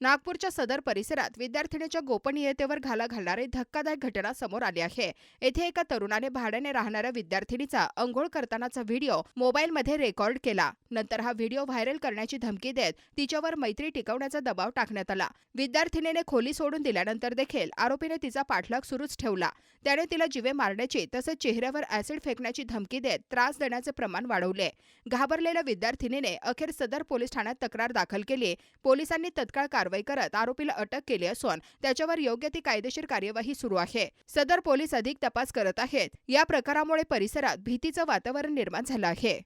नागपूरच्या सदर परिसरात विद्यार्थिनीच्या गोपनीयतेवर घाला घालणारी धक्कादायक घटना समोर आली आहे. येथे एका तरुणाने भाड्याने राहणाऱ्या विद्यार्थिनीचा अंघोळ करतानाचा व्हिडिओ मोबाईलमध्ये रेकॉर्ड केला. नंतर हा व्हिडिओ व्हायरल करण्याची धमकी देत तिच्यावर मैत्री टिकवण्याचा दबाव टाकण्यात आला. विद्यार्थिनीने खोली सोडून दिल्यानंतर देखील आरोपीने तिचा पाठलाग सुरूच ठेवला. त्याने तिला जिवे मारण्याची तसेच चेहऱ्यावर ऍसिड फेकण्याची धमकी देत त्रास देण्याचे प्रमाण वाढवले. घाबरलेल्या विद्यार्थिनीने अखेर सदर पोलीस ठाण्यात तक्रार दाखल केली. पोलिसांनी तत्काळ कारवाई करत आरोपीला अटक केली असून त्याच्यावर योग्य ती कायदेशीर कार्यवाही सुरू आहे. सदर पोलीस अधिक तपास करत आहेत. या प्रकारामुळे परिसरात भीतीचं वातावरण निर्माण झालं आहे.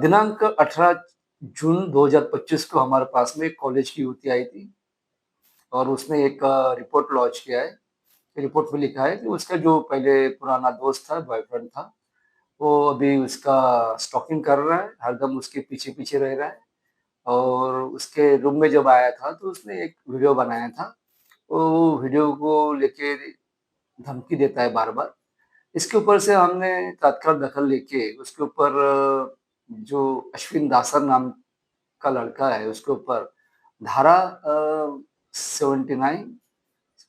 दिनांक 18 जून 2025 को हमारे पास में एक कॉलेज की युवती आई थी और उसने एक रिपोर्ट लॉन्च किया है। रिपोर्ट में लिखा है कि उसका जो पहले पुराना दोस्त था बॉयफ्रेंड था वो अभी उसका स्टॉकिंग कर रहा है हरदम उसके पीछे पीछे रह रहा है। और उसके रूम में जब आया था तो उसने एक वीडियो बनाया था। वो वीडियो को लेके धमकी देता है बार बार इसके ऊपर से हमने तत्काल दखल लेके उसके ऊपर, जो अश्विन दासर नाम का लड़का है, उसके ऊपर धारा seventy nine,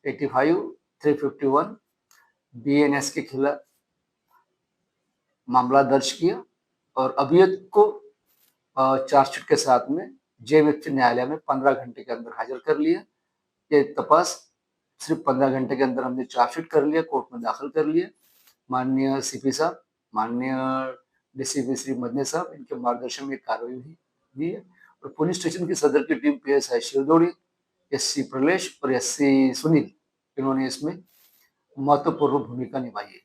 eighty five, three fifty one, B N S के खिलाफ मामला दर्ज किया और अभियुक्त को चार्जशीट के साथ में जे व्यक्ति न्यायालय में पंद्रह घंटे के अंदर हाजिर कर लिए। ये तपास सिर्फ पंद्रह घंटे के अंदर हमने चार्जशीट कर लिया कोर्ट में दाखिल कर लिए। माननीय सीपी साहब माननीय डीसीपी श्री मदने साहब इनके मार्गदर्शन में कार्रवाई हुई हुई है। और पुलिस स्टेशन की सदर की team P S I Shivdodi S C Pralesh और एस सी सुनील इन्होंने इसमें महत्त्वपूर्ण भूमिका निभाई है।